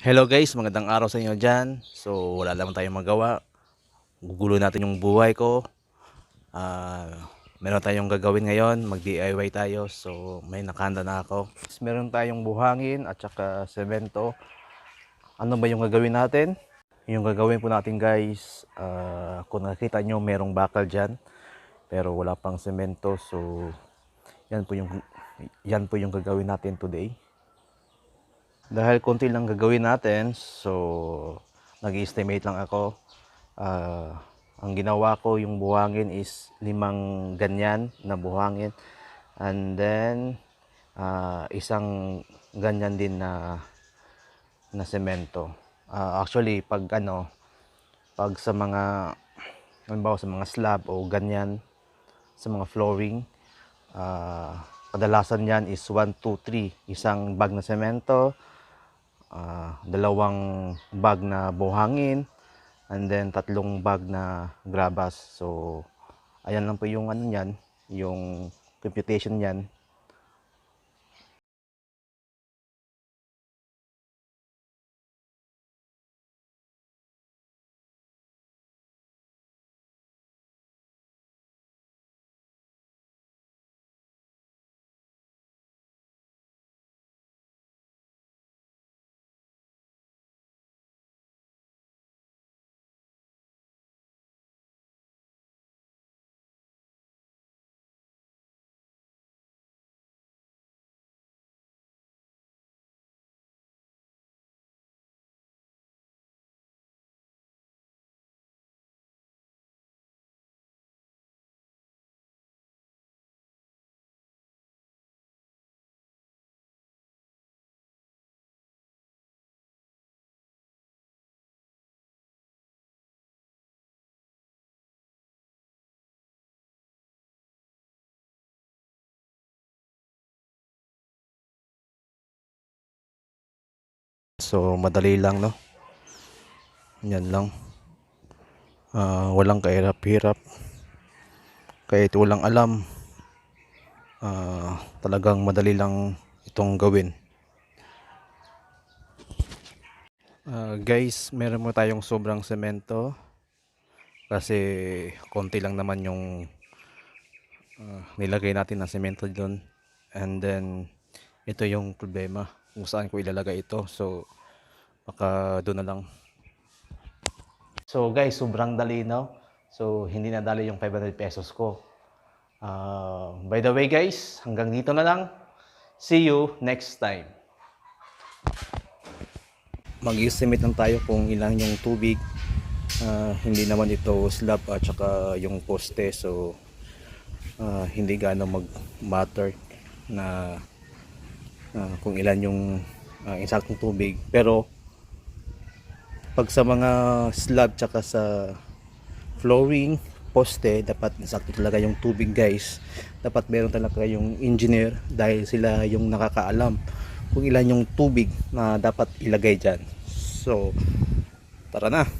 Hello guys, magandang araw sa inyo dyan. So wala lang tayong magawa. Gugulo natin yung buhay ko. Ah, meron tayong gagawin ngayon, mag-DIY tayo. So may nakahanda na ako. Meron tayong buhangin at saka semento. Ano ba yung gagawin natin? Yung gagawin po natin guys, ah, kung nakita nyo merong bakal dyan. Pero wala pang semento. So yan po yung yan po yung gagawin natin today. Dahil konti lang gagawin natin, so nag-estimate lang ako. Ah, ang ginawa ko yung buhangin is limang ganyan na buhangin. And then, ah, isang ganyan din na na semento. Ah, actually, pag ano, pag sa mga, halimbawa sa mga slab o ganyan, sa mga flooring, ah, kadalasan yan is 1, 2, 3. Isang bag na semento, ah, dalawang bag na buhangin, and then tatlong bag na grabas. So, ayan lang po yung ano niyan, yung computation niyan. So, madali lang, no? Yan lang. Ah, walang kahirap-hirap. Kahit walang alam, ah, talagang madali lang itong gawin. Ah, guys, meron mo tayong sobrang semento. Kasi konti lang naman yung ah, nilagay natin na semento doon. And then, ito yung problema kung saan ko ilalagay ito. So, baka doon na lang. So guys, sobrang dali no? So hindi na dali yung 500 pesos ko. Ah, by the way guys, hanggang dito na lang. See you next time. Mag-estimate lang tayo kung ilang yung tubig. Ah, hindi naman ito slab at saka yung poste. So ah, hindi gaano mag-matter na ah, kung ilan yung ah, eksaktong tubig. Pero pag sa mga slab tsaka sa flooring poste dapat sakto talaga yung tubig guys. Dapat meron talaga yung engineer dahil sila yung nakakaalam kung ilan yung tubig na dapat ilagay dyan. So tara na